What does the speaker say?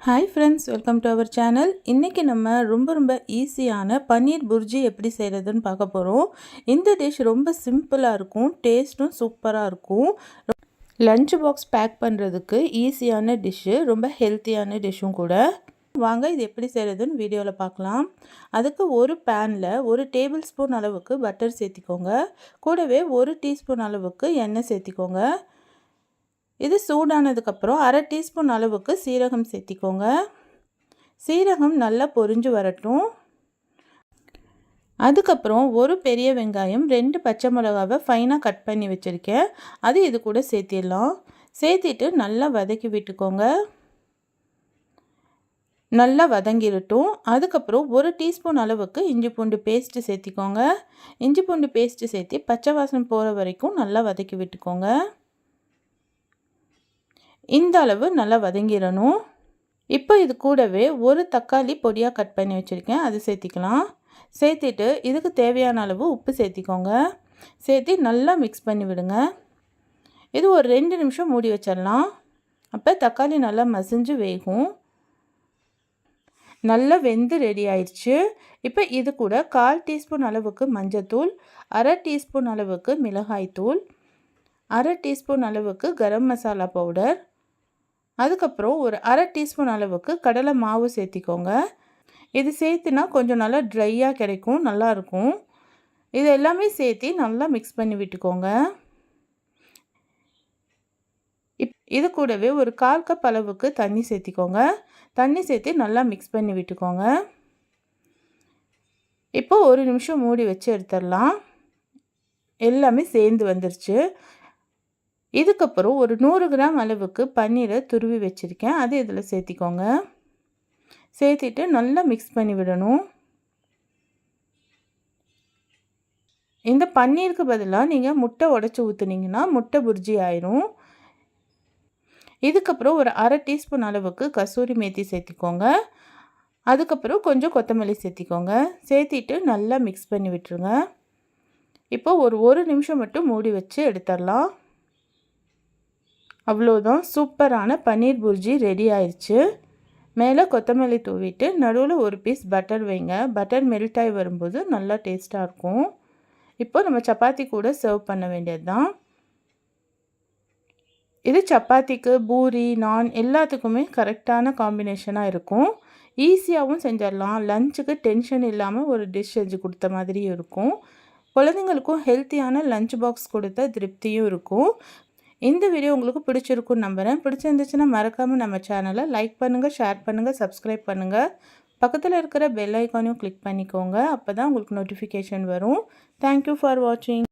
Hi friends welcome to our channel இன்றைக்கி நம்ம ரொம்ப ரொம்ப ஈஸியான பன்னீர் புர்ஜி எப்படி செய்கிறதுன்னு பார்க்க போகிறோம் இந்த டிஷ் ரொம்ப சிம்பிளாக இருக்கும் டேஸ்ட்டும் சூப்பராக இருக்கும். லஞ்ச் பாக்ஸ் பேக் பண்ணுறதுக்கு ஈஸியான டிஷ்ஷு ரொம்ப ஹெல்த்தியான டிஷ்ஷும் கூட. வாங்க இது எப்படி செய்கிறதுன்னு வீடியோவில் பார்க்கலாம். அதுக்கு ஒரு பேனில் ஒரு டேபிள் ஸ்பூன் அளவுக்கு பட்டர் சேர்த்திக்கோங்க. கூடவே ஒரு டீஸ்பூன் அளவுக்கு எண்ணெய் சேர்த்திக்கோங்க. இது சூடானதுக்கப்புறம் அரை டீஸ்பூன் அளவுக்கு சீரகம் சேர்த்திக்கோங்க. சீரகம் நல்லா பொரிஞ்சு வரட்டும். அதுக்கப்புறம் ஒரு பெரிய வெங்காயம் ரெண்டு பச்சை மிளகாவை ஃபைனாக கட் பண்ணி வச்சுருக்கேன். அது இது கூட சேர்த்திடலாம். சேர்த்திட்டு நல்லா வதக்கி விட்டுக்கோங்க. நல்லா வதங்கிடட்டும். அதுக்கப்புறம் ஒரு டீஸ்பூன் அளவுக்கு இஞ்சி பூண்டு பேஸ்ட்டு சேர்த்திக்கோங்க. இஞ்சி பூண்டு பேஸ்ட்டு சேர்த்து பச்சை வாசனை போகிற வரைக்கும் நல்லா வதக்கி விட்டுக்கோங்க. இந்த அளவு நல்லா வதங்கிடணும். இப்போ இது கூடவே ஒரு தக்காளி பொடியாக கட் பண்ணி வச்சுருக்கேன். அது சேர்த்திக்கலாம். சேர்த்திட்டு இதுக்கு தேவையான அளவு உப்பு சேர்த்திக்கோங்க. சேர்த்து நல்லா மிக்ஸ் பண்ணி விடுங்க. இது ஒரு ரெண்டு நிமிஷம் மூடி வச்சிடலாம். அப்போ தக்காளி நல்லா மசிஞ்சு வேகும். நல்லா வெந்து ரெடி ஆயிடுச்சு. இப்போ இது கூட கால் டீஸ்பூன் அளவுக்கு மஞ்சத்தூள் அரை டீஸ்பூன் அளவுக்கு மிளகாய்த்தூள் அரை டீஸ்பூன் அளவுக்கு கரம் மசாலா பவுடர் அதுக்கப்புறம் ஒரு அரை டீஸ்பூன் அளவுக்கு கடலை மாவு சேர்த்திக்கோங்க. இது சேர்த்துனா கொஞ்சம் நல்லா ட்ரையாக கிடைக்கும் நல்லாயிருக்கும். இது எல்லாமே சேர்த்து நல்லா மிக்ஸ் பண்ணி விட்டுக்கோங்க. இப் இது கூடவே ஒரு கால் கப் அளவுக்கு தண்ணி சேர்த்திக்கோங்க. தண்ணி சேர்த்து நல்லா மிக்ஸ் பண்ணி விட்டுக்கோங்க. இப்போது ஒரு நிமிஷம் மூடி வச்சு எடுத்துடலாம். எல்லாமே சேர்ந்து வந்துருச்சு. இதுக்கப்புறம் ஒரு நூறு கிராம் அளவுக்கு பன்னீரை துருவி வச்சுருக்கேன். அது இதில் சேர்த்திக்கோங்க. சேர்த்திட்டு நல்லா மிக்ஸ் பண்ணி விடணும். இந்த பன்னீருக்கு பதிலாக நீங்கள் முட்டை உடச்சி ஊற்றுனீங்கன்னா முட்டை புர்ஜி ஆயிரும். இதுக்கப்புறம் ஒரு அரை டீஸ்பூன் அளவுக்கு கசூரி மேத்தி சேர்த்திக்கோங்க. அதுக்கப்புறம் கொஞ்சம் கொத்தமல்லி சேர்த்திக்கோங்க. சேர்த்திட்டு நல்லா மிக்ஸ் பண்ணி விட்டுருங்க. இப்போ ஒரு ஒரு நிமிஷம் மட்டும் மூடி வச்சு எடுத்துடலாம். அவ்வளோதான் சூப்பரான பன்னீர் புர்ஜி ரெடி ஆயிடுச்சு மேலே கொத்தமல்லி தூவிட்டு நடுவில் ஒரு பீஸ் பட்டர் வைங்க. பட்டர் மெல்ட் ஆகி வரும்போது நல்லா டேஸ்ட்டாக இருக்கும். இப்போ நம்ம சப்பாத்தி கூட சர்வ் பண்ண வேண்டியது தான் இது சப்பாத்திக்கு பூரி நான் எல்லாத்துக்குமே கரெக்டான காம்பினேஷனாக இருக்கும். ஈஸியாகவும் செஞ்சிடலாம். லஞ்சுக்கு டென்ஷன் இல்லாமல் ஒரு டிஷ் செஞ்சு கொடுத்த மாதிரியும் இருக்கும். குழந்தைங்களுக்கும் ஹெல்த்தியான லஞ்ச் பாக்ஸ் கொடுத்த திருப்தியும் இருக்கும். இந்த வீடியோ உங்களுக்கு பிடிச்சிருக்குன்னு நம்புகிறேன் பிடிச்சிருந்துச்சுன்னா மறக்காமல் நம்ம சேனலை லைக் பண்ணுங்கள் ஷேர் பண்ணுங்கள் சப்ஸ்கிரைப் பண்ணுங்கள் பக்கத்தில் இருக்கிற பெல் ஐக்கானையும் கிளிக் பண்ணிக்கோங்க. அப்போ தான் உங்களுக்கு நோட்டிஃபிகேஷன் வரும். தேங்க்யூ ஃபார் வாட்சிங்